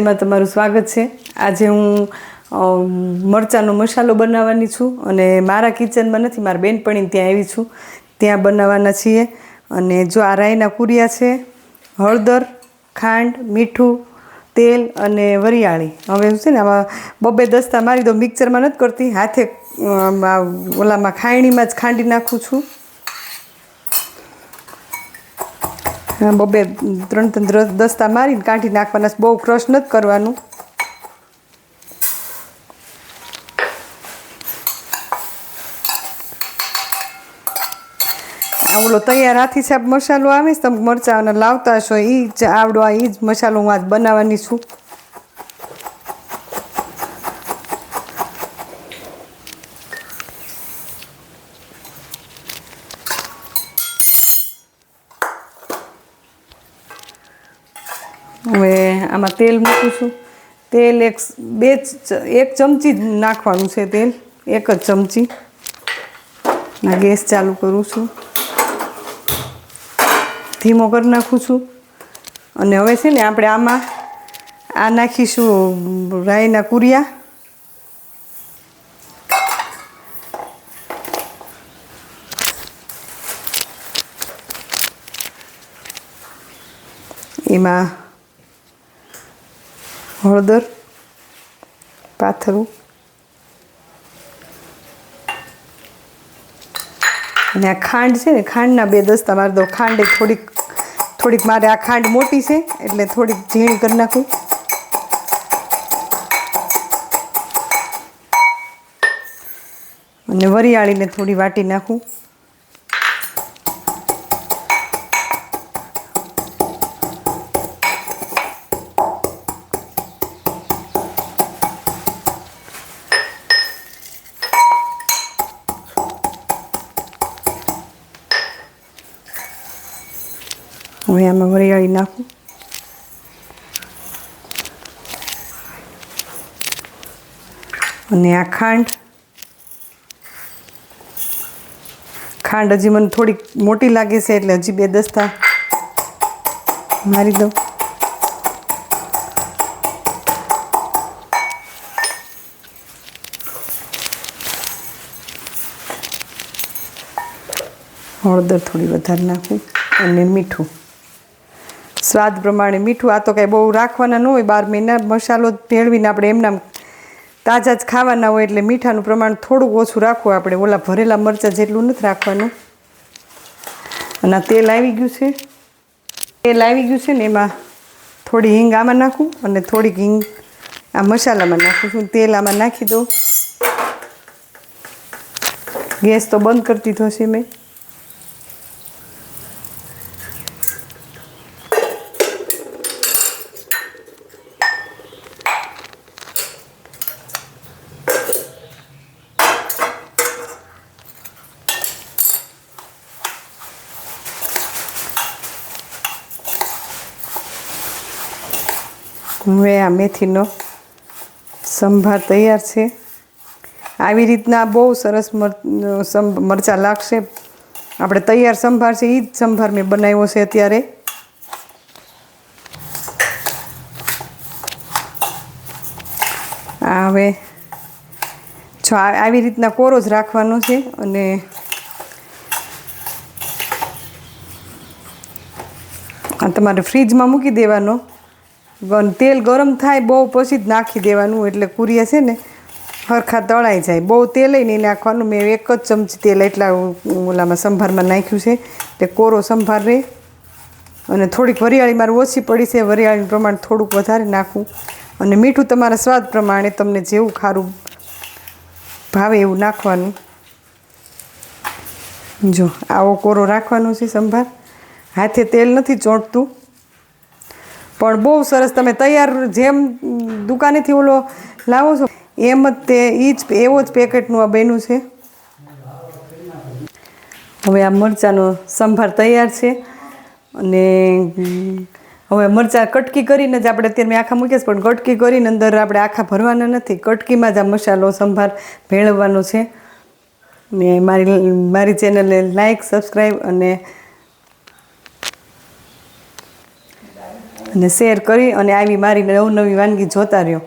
એમાં તમારું સ્વાગત છે. આજે હું મરચાંનો મસાલો બનાવવાની છું અને મારા કિચનમાં નથી, મારા બેનપણી ત્યાં આવી છું. ત્યાં બનાવવાના છીએ અને જો આ રાઈના કુરિયા છે, હળદર, ખાંડ, મીઠું, તેલ અને વરિયાળી. હવે છે ને આમાં બબે દસ્તા મારી દો મિક્સરમાં નથી કરતી, હાથે ઓલામાં ખાયણીમાં જ ખાંડી નાખું છું હા, બબે, ત્રણ ત્રણ દસ્તા મારીને કાઢી નાખવાના બહુ ક્રશ નથી કરવાનું. આ ઓલો તૈયાર હાથી સાહેબ મસાલો આવે તમે મરચાં લાવતા હશો એ જ આવડો એ જ મસાલો હું આજ બનાવવાની છું. હવે આમાં તેલ મૂકું છું. તેલ એક બે એક ચમચી જ નાખવાનું છે તેલ, એક જ ચમચી. ગેસ ચાલુ કરું છું. ધીમો કરી નાખું છું. અને હવે છે ને આપણે આમાં, આ નાખીશું રાઈના કુરિયા. એમાં હળદર, પાથરું અને આ ખાંડ છે ને, ખાંડના બે દસ્તા મારી દો ખાંડ થોડીક થોડીક મારે આ ખાંડ મોટી છે, એટલે થોડીક ઝીણી કરી નાખું. અને વરિયાળીને થોડી વાટી નાખું. હવે આમાં વરિયાળી નાખું અને આ ખાંડ ખાંડ હજી મને થોડીક મોટી લાગે છે એટલે હજી બે દસ્તા મારી દઉં. હળદર થોડી વધારે નાખું અને મીઠું. સ્વાદ પ્રમાણે મીઠું. આ તો કાંઈ બહુ રાખવાના ન હોય, બાર મહિના મસાલો ભેળવીને આપણે એમના તાજા જ ખાવાના હોય એટલે મીઠાનું પ્રમાણ થોડુંક ઓછું રાખવું આપણે. ઓલા ભરેલા મરચાં જેટલું નથી રાખવાનું. અને આ તેલ આવી ગયું છે. તેલ આવી ગયું છે ને એમાં થોડી હિંગ આમાં નાખું અને થોડીક હિંગ આ મસાલામાં નાખું છું. તેલ આમાં નાખી દઉં. ગેસ તો બંધ કરી દીધો છે મેં. હવે આ મેથીનો સંભાર તૈયાર છે. આવી રીતના બહુ સરસ મર મરચાં લાગશે. આપણે તૈયાર સંભાર છે એ જ સંભાર મેં બનાવ્યો છે અત્યારે. હવે જો આવી રીતના કોરો જ રાખવાનો છે અને તમારે ફ્રીજમાં મૂકી દેવાનો. તેલ ગરમ થાય, બહુ પછી જ નાખી દેવાનું, એટલે કુરિયા છે ને, હરખા તળાઈ જાય. બહુ તેલ નહીં નાખવાનું. મેં એક જ ચમચી તેલ એટલા ઓલામાં સંભારમાં નાખ્યું છે. તે કોરો સંભાર રહે અને થોડીક વરિયાળી મારે ઓછી પડી છે. વરિયાળીનું પ્રમાણ થોડુંક વધારે નાખું. અને મીઠું તમારા સ્વાદ પ્રમાણે તમને જેવું ખારું ભાવે એવું નાખવાનું. જો, આવો કોરો રાખવાનો છે સંભાર. હાથે તેલ નથી ચોંટતું. પણ બહુ સરસ તમે તૈયાર જેમ દુકાનેથી ઓલો લાવો છો, એમ જ તે એ જ એવો જ પેકેટનું આ બન્યું છે. હવે આ મરચાંનો સંભાર તૈયાર છે અને હવે મરચાં કટકી કરીને જ આપણે અત્યારે મેં આખા મૂકીએ પણ કટકી કરીને અંદર આપણે આખા ભરવાના નથી. કટકીમાં જ આ મસાલો સંભાર ભેળવવાનો છે. ને મારી મારી ચેનલને લાઈક સબસ્ક્રાઈબ અને અને શેર કરી અને આવી મારી નવ નવી વાનગી જોતા રહ્યો.